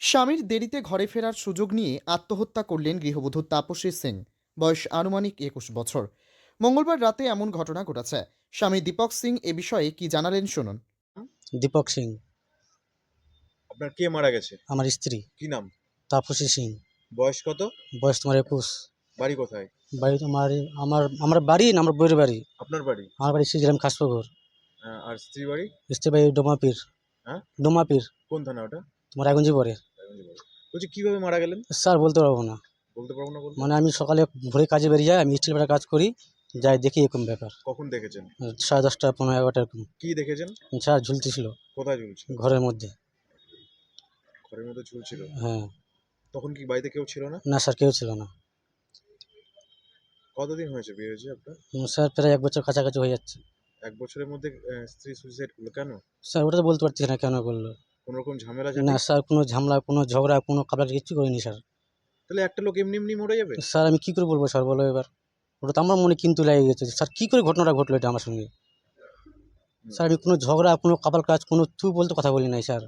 স্বামীর দেরিতে ঘরে ফেরার সুযোগ নিয়ে আত্মহত্যা করলেন গৃহবধূ তাপসী সিং। বয়স আনুমানিক একুশ বছর। মঙ্গলবার রাতে এমন ঘটনা ঘটেছে। স্বামী দীপক সিং এ বিষয়ে কি জানালেন শুনুন। দীপক সিং। আপনার কে মারা গেছে? আমার স্ত্রী। কি নাম? তাপসী সিং। বয়স কত? বয়স তোমার একুশ। বাড়ি কোথায়? বাড়ি তোমার আমার আমার বাড়ি না আমার বইয়ের বাড়ি। আপনার বাড়ি? আমার বাড়ি শ্রীগ্রাম খাসপুকুর আহ, আর স্ত্রী বাড়ি? স্ত্রী বাড়ি ডোমাপির। হ্যাঁ? ডোমাপির। কোন থানা ওটা? তোমার এগঞ্জি পরে। বলছি কীভাবে মারা গেলেন? স্যার বলতে পারব না। বলতে পারব না বলতে? মানে আমি সকালে ভোরে কাজে বেরিয়ে যাই আমি স্টিল বেড়া কাজ করি যাই দেখি এরকম ব্যাপার। কখন দেখেছেন? সাড়ে দশটা পনেরো এগারোটা এরকম। কি দেখেছেন? স্যার ঝুলতেছিল। কোথায় ঝুলছিল? ঘরের মধ্যে। ঘরের মধ্যে ঝুলছিল? হ্যাঁ। তখন কি বাড়িতে কেউ ছিল না? না স্যার কেউ ছিল না। কতদিন হয়েছে বিয়ে হয়েছে আপনার? স্যার প্রায় এক বছর কাছাকাছি হয়ে যাচ্ছে। এক বছরের মধ্যে স্ত্রী সুইসাইড করল কেন? স্যার ওটা তো বলতে পারছি না কেন করল। কোন রকম ঝামেলা না স্যার কোনো ঝামেলা কোনো ঝগড়া কোনো কাপড় কিচ্ছু করিনি স্যার। তাহলে একটা লোক এমনি এমনি মরে যাবে? স্যার আমি কি করে বলব স্যার বলো এবার। ওটা তো আমার মনে কিন্তু লেগে গেছে। স্যার কি করে ঘটনাটা ঘটলো এটা আমার সঙ্গে? স্যার আমি কোনো ঝগড়া কোনো কাপাল কাজ কোনো তুই বলতে কথা বলি নাই স্যার।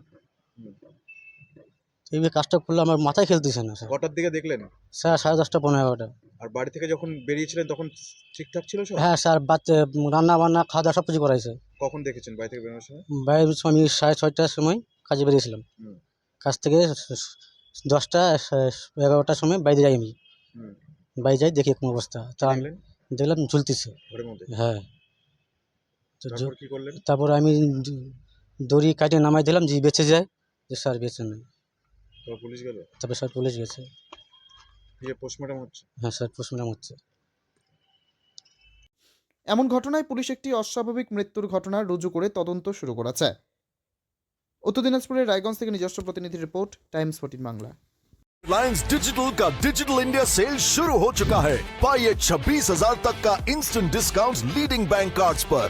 কাজটা করলে আমার মাথায় খেলতেছে না স্যার। কটার দিকে দেখলেন? স্যার সাড়ে দশটা পনেরো এগারোটা। আর বাড়ি থেকে যখন বেরিয়েছিলেন তখন ঠিকঠাক ছিল সব? হ্যাঁ স্যার বাচ্চা রান্না বান্না খাওয়া দাওয়া সব কিছু করাইছে। কখন দেখেছেন বাড়ি থেকে বেরোনোর সময়? বাইরের সময় আমি সাড়ে ছয়টার সময় কাজে বেরিয়েছিলাম। কাজ থেকে দশটা এগারোটার সময় বাইরে যাই আমি। হুম। বাইরে যাই দেখি এরকম অবস্থা। তা আমি দেখলাম ঝুলতেছে। হ্যাঁ। তো তারপর কি করলেন? তারপর আমি দড়ি কাটে নামাই দিলাম যে বেঁচে যায় যে স্যার বেঁচে নেই। তারপর পুলিশ গেল? তারপর স্যার পুলিশ গেছে। পোস্টমর্টম হচ্ছে? হ্যাঁ স্যার পোস্টমর্টম হচ্ছে। এমন ঘটনায় পুলিশ একটি অস্বাভাবিক মৃত্যুর ঘটনা রুজু করে তদন্ত শুরু করেছে। উত্তর দিনাজপুরের রায়গঞ্জ থেকে নিজস্ব প্রতিনিধি report Times fourteen Bangla Reliance Digital का डिजिटल इंडिया सेल शुरू हो चुका है पाइए छब्बीस हजार तक का instant discount leading bank cards पर